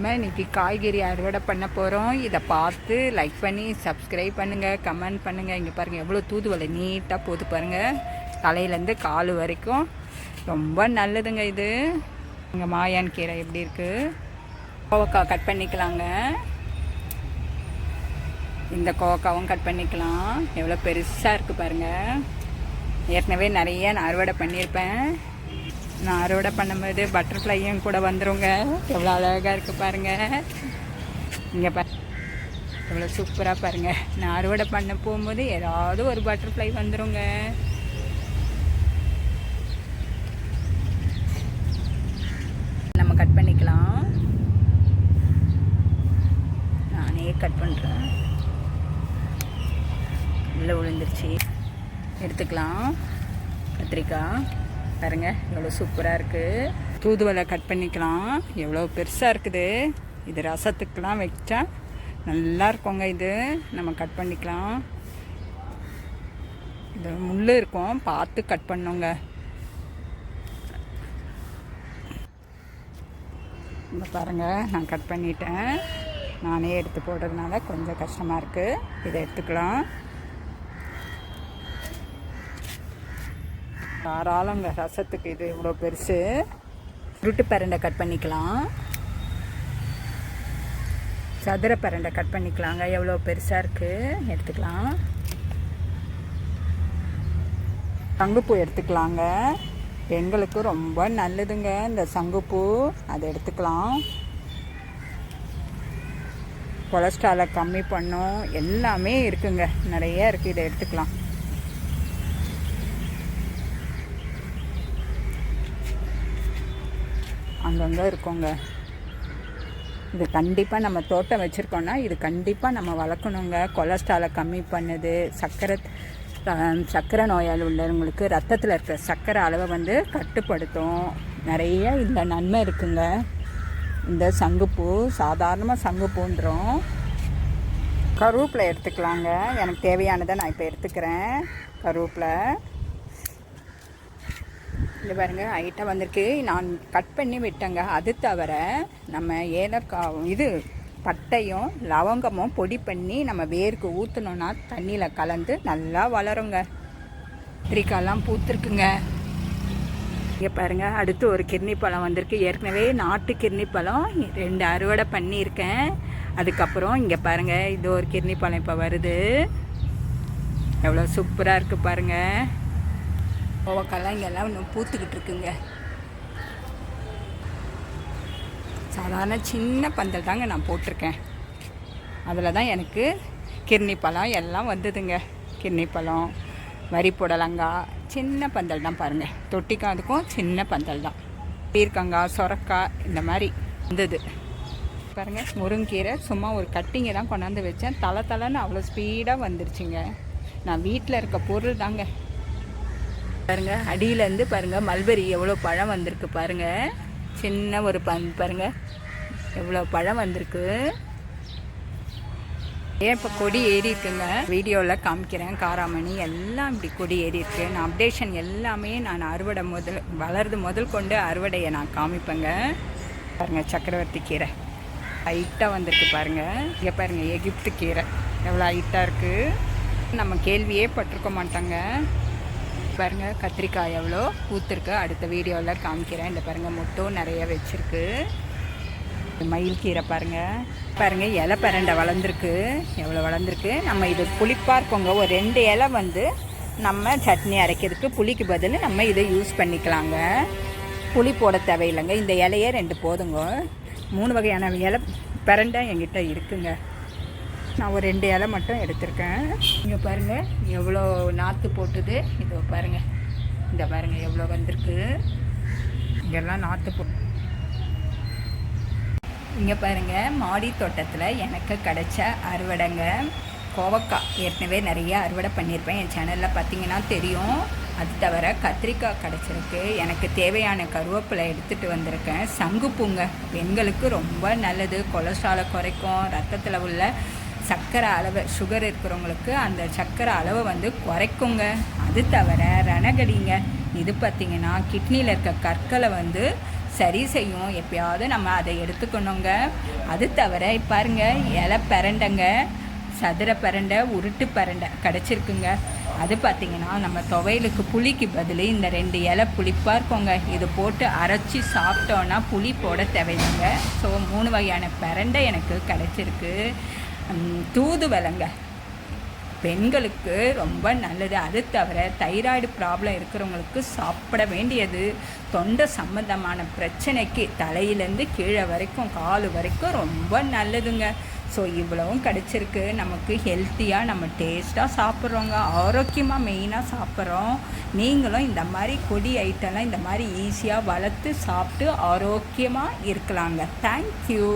நம்ம இன்னைக்கு காய்கறி அறுவடை பண்ண போகிறோம் இதை பார்த்து லைக் பண்ணி சப்ஸ்கிரைப் பண்ணுங்கள் கமெண்ட் பண்ணுங்கள் இங்கே பாருங்கள் எவ்வளோ தூதுவலை நீட்டாக போது பாருங்கள் தலையிலேருந்து கால் வரைக்கும். ரொம்ப நல்லதுங்க இது. இங்கே மாயான் கீரை எப்படி இருக்குது கோவக்காய் கட் பண்ணிக்கலாங்க. இந்த கோவக்காவும் கட் பண்ணிக்கலாம். எவ்வளோ பெருசாக இருக்குது பாருங்கள் ஏற்கனவே நிறைய நான் அறுவடை பண்ணியிருப்பேன். நான் அறுவடை பண்ணும்போது பட்டர்ஃப்ளையும் கூட வந்துருங்க. எவ்வளோ அழகாக இருக்குது பாருங்கள் இங்கே பா எவ்வளோ சூப்பராக பாருங்கள் நான் அறுவடை பண்ண போகும்போது ஏதாவது ஒரு பட்டர்ஃப்ளை வந்துருங்க. நம்ம கட் பண்ணிக்கலாம். நானே கட் பண்ணுறேன் உள்ளே விழுந்துருச்சு. எடுத்துக்கலாம். கத்திரிக்காய். பாருங்க எவ்வளோ சூப்பராக இருக்குது தூதுவளை கட் பண்ணிக்கலாம். எவ்வளோ பெருசாக இருக்குது. இது ரசத்துக்கெலாம் வச்சா நல்லா இருக்குங்க இது. நம்ம கட் பண்ணிக்கலாம். இது முள் இருக்கும். பார்த்து கட் பண்ணுங்க. இந்த பாருங்கள் நான் கட் பண்ணிட்டேன். நானே எடுத்து போடுறதுனால கொஞ்சம் கஷ்டமாக இருக்குது இதை எடுத்துக்கலாம். தாராளங்க ரசத்துக்கு இது இவ்வளோ பெருசு. உருட்டு பரண்டை கட் பண்ணிக்கலாம். சதுர பரண்டை கட் பண்ணிக்கலாங்க எவ்வளோ பெருசாக இருக்குது எடுத்துக்கலாம். சங்குப்பூ எடுத்துக்கலாங்க. பெண்களுக்கு ரொம்ப நல்லதுங்க இந்த சங்குப்பூ. அதை எடுத்துக்கலாம். கொலஸ்ட்ராலை கம்மி பண்ணும் எல்லாமே இருக்குங்க. நிறைய இருக்குது இதை எடுத்துக்கலாம். அங்கங்கே இருக்கோங்க. இது கண்டிப்பாக நம்ம தோட்டம் வச்சுருக்கோன்னா இது கண்டிப்பாக நம்ம வளர்க்கணுங்க. கொலஸ்ட்ராலை கம்மி பண்ணுது. சர்க்கரை சர்க்கரை நோயால் உள்ளவங்களுக்கு ரத்தத்தில் இருக்கிற சர்க்கரை அளவை வந்து கட்டுப்படுத்தும். நிறைய இந்த நன்மை இருக்குங்க. இந்த சங்குப்பூ சாதாரணமாக சங்குப்பூன்றோம். கருவேப்பிலை எடுத்துக்கலாங்க. எனக்கு தேவையானதை நான் இப்போ எடுத்துக்கிறேன். கருவேப்பிலை. இது பாருங்க ஐட்டம் வந்திருக்கு. நான் கட் பண்ணி விட்டேங்க. அது தவிர நம்ம ஏலக்காய் இது பட்டையும் லவங்கமும் பொடி பண்ணி நம்ம வேருக்கு ஊற்றணுன்னா தண்ணியில் கலந்து நல்லா வளருங்க. கத்திரிக்காயெல்லாம் பூத்துருக்குங்க. இங்கே பாருங்க அடுத்து ஒரு கிர்னி பழம் வந்திருக்கு. ஏற்கனவே நாட்டு கிர்னி பழம் ரெண்டு அறுவடை பண்ணியிருக்கேன். அதுக்கப்புறம் இங்கே பாருங்கள் இது ஒரு கிர்னி பழம் இப்போ வருது. எவ்வளோ சூப்பராக இருக்குது பாருங்கள் கோவக்காயெல்லாம் இங்கெல்லாம் இன்னும் பூத்துக்கிட்டு இருக்குங்க. சாதாரண சின்ன பந்தல் தாங்க நான் போட்டிருக்கேன். அதில் தான் எனக்கு கிர்னி பழம் எல்லாம் வந்ததுங்க. கிர்னி பழம் வரி புடலங்காய் சின்ன பந்தல் தான் பாருங்கள் தொட்டிக்கும் அதுக்கும் சின்ன பந்தல் தான். பீர்க்கங்காய் சொரக்காய் இந்த மாதிரி வந்தது. பாருங்கள் முருங்கீரை சும்மா ஒரு கட்டிங்கை தான் கொண்டாந்து வச்சேன். தலை தலைன்னு அவ்வளோ ஸ்பீடாக வந்துருச்சுங்க. நான் வீட்டில் இருக்க பொருள் தாங்க. பாருங்க அடியிலேருந்து பாருங்க மல்பெரி எவ்வளோ பழம் வந்திருக்கு பாருங்க. சின்ன ஒரு பன் பாருங்க. எவ்வளோ பழம் வந்திருக்கு. ஏன் இப்போ கொடி ஏறி இருக்குங்க? வீடியோவில் காமிக்கிறேன் காராமணி. எல்லாம் இப்படி கொடி ஏறி இருக்கு. நான் அப்டேஷன் எல்லாமே நான் அறுவடை முதல் வளருது முதல் கொண்டு அறுவடையை நான் காமிப்பேங்க. பாருங்கள் சக்கரவர்த்தி கீரை. ஹைட்டாக வந்திருக்கு பாருங்கள் இங்கே பாருங்கள் எகிப்து கீரை. எவ்வளோ ஹைட்டாக இருக்குது நம்ம கேள்வியே பட்டிருக்க மாட்டாங்க. பாருங்கள் கத்திரிக்காய் எவ்வளோ பூத்திருக்கு. அடுத்த வீடியோவில் காமிக்கிறேன். இந்த பாருங்க முட்டும் நிறைய வச்சுருக்கு. மயில் கீரை பாருங்க. பாருங்கள் இலை பரண்டை வளர்ந்துருக்கு. எவ்வளோ வளர்ந்துருக்கு. நம்ம இது புளிப்பாக இருக்கோங்க. ஒரு ரெண்டு இலை வந்து நம்ம சட்னி அரைக்கிறதுக்கு புளிக்கு பதில் நம்ம இதை யூஸ் பண்ணிக்கலாங்க. புளி போட தேவையில்லைங்க. இந்த இலையே ரெண்டு போதுங்க. மூணு வகையான இலை பிரண்டை என்கிட்ட இருக்குங்க. நான் ஒரு ரெண்டு இலை மட்டும் எடுத்திருக்கேன். இங்கே பாருங்கள் எவ்வளோ நாற்று போட்டுது. இதோ பாருங்கள் இந்த பாருங்கள் எவ்வளோ வந்திருக்கு. இங்கெல்லாம் நாற்று போ இங்கே பாருங்கள் மாடி தோட்டத்தில் எனக்கு கிடைச்ச அறுவடைங்க. கோவக்காய் ஏற்கனவே நிறைய அறுவடை பண்ணியிருப்பேன். என் சேனலில் பார்த்தீங்கன்னா தெரியும். அது தவிர கத்திரிக்காய் கிடச்சிருக்கு. எனக்கு தேவையான கருவேப்பிலை எடுத்துகிட்டு வந்திருக்கேன். சங்குப்பூங்க பெண்களுக்கு ரொம்ப நல்லது. கொலஸ்ட்ராலை குறைக்கும். ரத்தத்தில் உள்ள சர்க்கரை அளவு சுகர் இருக்கிறவங்களுக்கு அந்த சர்க்கரை அளவை வந்து குறைக்குங்க. அது தவிர ரணகடிங்க இது பார்த்திங்கன்னா கிட்னியில் இருக்க கற்களை வந்து சரி செய்யும். எப்பயாவது நம்ம அதை எடுத்துக்கணுங்க. அது தவிர பாருங்க இலை பிரண்டைங்க சதுர பிரண்டை உருட்டு பரண்டை கிடச்சிருக்குங்க. அது பார்த்திங்கன்னா நம்ம துவையலுக்கு புளிக்கு பதில் இந்த ரெண்டு இலை புளிப்பாக இருக்கோங்க. இது போட்டு அரைச்சி சாப்பிட்டோன்னா புளி போட தேவையில்லைங்க. ஸோ மூணு வகையான பிரண்டை எனக்கு கிடச்சிருக்கு. தூதுவளைங்க பெண்களுக்கு ரொம்ப நல்லது. அது தவிர தைராய்டு ப்ராப்ளம் இருக்கிறவங்களுக்கு சாப்பிட வேண்டியது. தொண்டை சம்பந்தமான பிரச்சனைக்கு தலையிலேருந்து கீழே வரைக்கும் கால் வரைக்கும் ரொம்ப நல்லதுங்க. ஸோ இவ்வளவும் கிடச்சிருக்கு. நமக்கு ஹெல்த்தியாக நம்ம டேஸ்ட்டாக சாப்பிட்றோங்க. ஆரோக்கியமாக மெயினாக சாப்பிட்றோம். நீங்களும் இந்த மாதிரி கொடி ஐட்டம்லாம் இந்த மாதிரி ஈஸியாக வளர்த்து சாப்பிட்டு ஆரோக்கியமாக இருக்கலாங்க. தேங்க்யூ